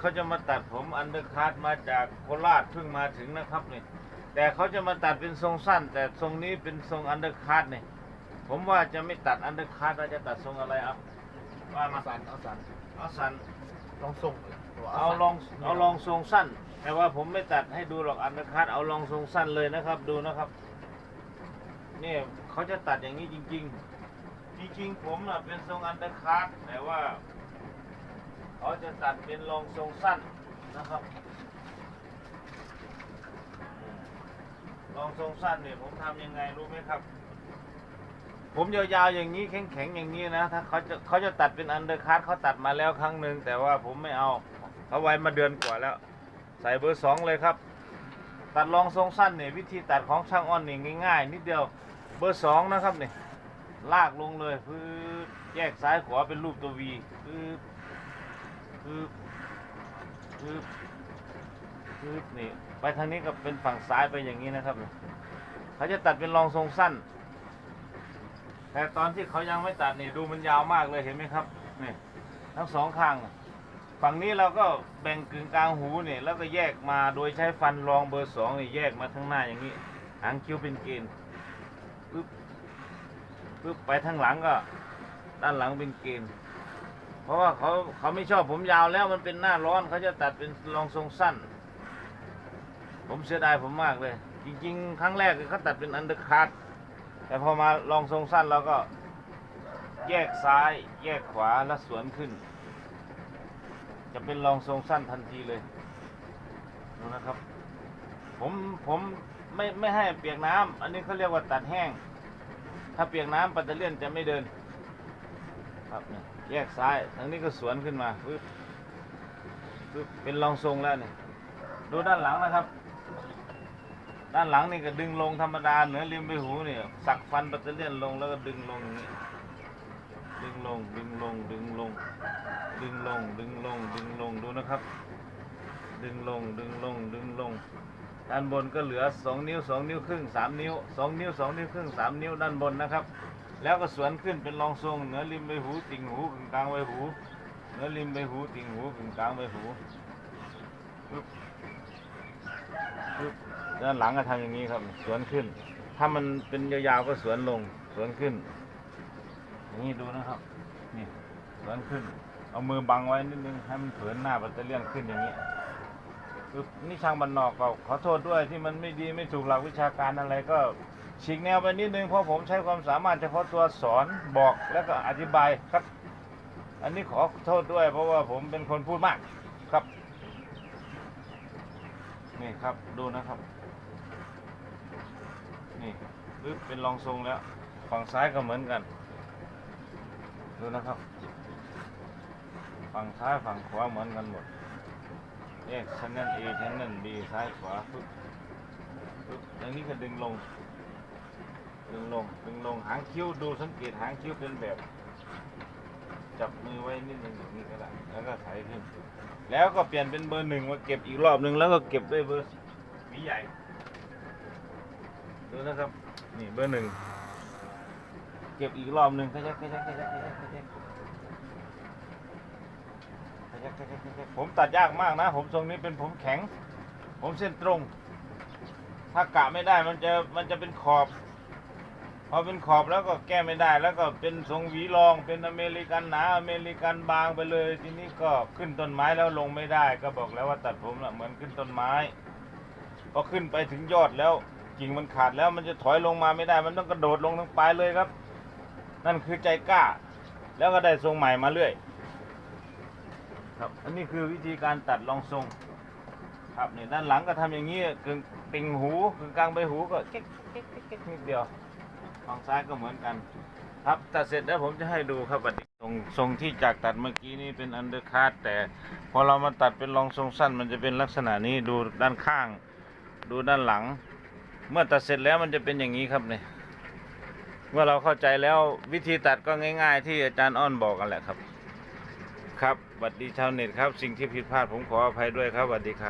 เขาจะมาตัดผมอันเดอร์คัตมาจากโคราชเพิ่งมาถึงนะครับนี่แต่เขาจะมาตัดเป็นทรงสั้น แต่ทรงนี้เป็นทรงอันเดอร์คัตนี่ผมว่าจะไม่ตัดอันเดอร์คัตเราจะตัดทรงอะไรครับว่ามาสันเอาสันเอาสั้นลองส่งเอาลองเอาลองทรงสั้น แต่ว่าผมไม่ตัดให้ดูหรอกอันเดอร์คัตเอาลองทรงสั้นเลยนะครับ ดูนะครับนี่เขาจะตัดอย่างนี้จริง ๆ จริงๆผมน่ะเป็นทรงอันเดอร์คัตแต่ว่า เขาจะตัดเป็นลองทรงสั้นนะครับลองทรงสั้นเนี่ยผมทำยังไงรู้ไหมครับ ผมยาวๆอย่างนี้แข็งๆอย่างนี้นะถ้าเขาจะเขาจะตัดเป็นอันเดอร์คัตเขาตัดมาแล้วครั้งหนึ่งแต่ว่าผมไม่เอาเขาไว้มาเดือนกว่าแล้ว ใส่เบอร์สองเลยครับ ตัดลองทรงสั้นเนี่ยวิธีตัดของช่างอ้อนนี่ง่ายๆนิดเดียวเบอร์สองนะครับเนี่ยลากลงเลยพื้นแยกซ้ายขวาเป็นรูปตัววีพื้น พื้นพื้นพื้นนี่ ไปทางนี้ก็เป็นฝั่งซ้ายไปอย่างนี้นะครับ เขาจะตัดเป็นรองทรงสั้น แต่ตอนที่เขายังไม่ตัดนี่ดูมันยาวมากเลยเห็นไหมครับนี่ทั้งสองข้าง ฝั่งนี้เราก็แบ่งกึ่งกลางหูนี่แล้วก็แยกมาโดยใช้ฟันรองเบอร์สองนี่แยกมาทั้งหน้าอย่างนี้ หางคิ้วเป็นเกณฑ์ปึ๊บปึ๊บไปทางหลังก็ ด้านหลังเป็นเกณฑ์ เพราะว่าเขาเขาไม่ชอบผมยาวแล้วมันเป็นหน้าร้อนเขาจะตัดเป็นรองทรงสั้น ผมเสียดายผมมากเลย จริง ๆ ครั้งแรกเขาตัดเป็นอันเดอร์คัตแต่พอมาลองทรงสั้นเราก็แยกซ้าย แยกขวาแล้วสวนขึ้น จะเป็นลองทรงสั้นทันทีเลยนะครับ ผมผมไม่ไม่ให้เปียกน้ำอันนี้เขาเรียกว่าตัดแห้ง ถ้าเปียกน้ำปัตเตอร์เลียนจะไม่เดิน ครับเนี่ยแยกซ้ายทางนี้ก็สวนขึ้นมาปึ๊บปึ๊บเป็นลองทรงแล้วเนี่ยดูด้านหลังนะครับ ด้านหลังนี่ก็ดึงลงธรรมดาเหนือริมใบหูเนี่ยสักฟันปัตเตอร์เลียนลงแล้วก็ดึงลงอย่างนี้ดึงลงดึงลงดึงลง ดึงลงดึงลงดึงลงดูนะครับ ดึงลงดึงลงดึงลง ด้านบนก็เหลือสองนิ้วสองนิ้วครึ่งสามนิ้วสองนิ้วสองนิ้วครึ่งสามนิ้วด้านบนนะครับ แล้วก็สวนขึ้นเป็นรองทรงเหนือริมใบหูติ่งหูกึ่งกลางใบหูเหนือริมใบหูติ่งหูกึ่งกลางใบหูด้านหลังก็ทำอย่างนี้ครับ สวนขึ้น ถ้ามันเป็นยาวๆก็สวนลง สวนขึ้น อย่างนี้ดูนะครับ นี่สวนขึ้น เอามือบังไว้นิดนึงให้มันเผินหน้าแบตเตอรี่ยนขึ้นอย่างนี้นี่ช่างบันนอกก็ขอโทษด้วยที่มันไม่ดีไม่ถูกหลักวิชาการอะไรก็ ฉีกแนวไปนิดนึงเพราะผมใช้ความสามารถเฉพาะตัวสอนบอกแล้วก็อธิบายครับ อันนี้ขอโทษด้วย เพราะว่าผมเป็นคนพูดมากครับ นี่ครับดูนะครับ นี่ปึ๊บเป็นรองทรงแล้วฝั่งซ้ายก็เหมือนกัน ดูนะครับ ฝั่งซ้ายฝั่งขวาเหมือนกันหมดแยกชั้นนั้น A ชั้นนั้น B ซ้ายขวาปึ๊บปึ๊บอย่างนี้ก็ดึงลง ดึงลงดึงลงหางคิ้วดูสังเกตหางคิ้วเป็นแบบ จับมือไว้นิดหนึ่งอย่างนี้ก็ได้แล้วก็ไถขึ้น แล้วก็เปลี่ยนเป็นเบอร์หนึ่งมาเก็บอีกรอบหนึ่งแล้วก็เก็บด้วยเบอร์หวีใหญ่ดูนะครับ นี่เบอร์หนึ่งเก็บอีกรอบหนึ่งขยักขยักขยักขยักขยักขยักขยักขยักผมตัดยากมากนะ ผมทรงนี้เป็นผมแข็ง ผมเส้นตรง ถ้ากะไม่ได้มันจะมันจะเป็นขอบ พอเป็นขอบแล้วก็แก้ไม่ได้ แล้วก็เป็นทรงหวีรอง เป็นอเมริกันหนาอเมริกันบางไปเลย ทีนี้ก็ขึ้นต้นไม้แล้วลงไม่ได้ ก็บอกแล้วว่าตัดผมน่ะเหมือนขึ้นต้นไม้พอขึ้นไปถึงยอดแล้วกิ่งมันขาดแล้วมันจะถอยลงมาไม่ได้ มันต้องกระโดดลงทั้งปลายเลยครับ นั่นคือใจกล้า แล้วก็ได้ทรงใหม่มาเรื่อย ครับอันนี้คือวิธีการตัดรองทรง ครับเนี่ยด้านหลังก็ทำอย่างนี้กึ่งติ่งหูกึ่งกลางใบหูก็เก๊กเก๊กเก๊กเก๊กนิดเดียว ฝั่งซ้ายก็เหมือนกัน ครับตัดเสร็จแล้วผมจะให้ดูครับบัดนี้ทรงทรงที่จากตัดเมื่อกี้นี้เป็นอันเดอร์คัตแต่พอเรามาตัดเป็นรองทรงสั้น มันจะเป็นลักษณะนี้ดูด้านข้าง ดูด้านหลัง เมื่อตัดเสร็จแล้วมันจะเป็นอย่างนี้ครับเนี่ยเมื่อเราเข้าใจแล้ววิธีตัดก็ง่าย ๆ ที่อาจารย์อ้อนบอกกันแหละครับ ครับสวัสดีชาวเน็ตครับ สิ่งที่ผิดพลาดผมขออภัยด้วยครับสวัสดีครับ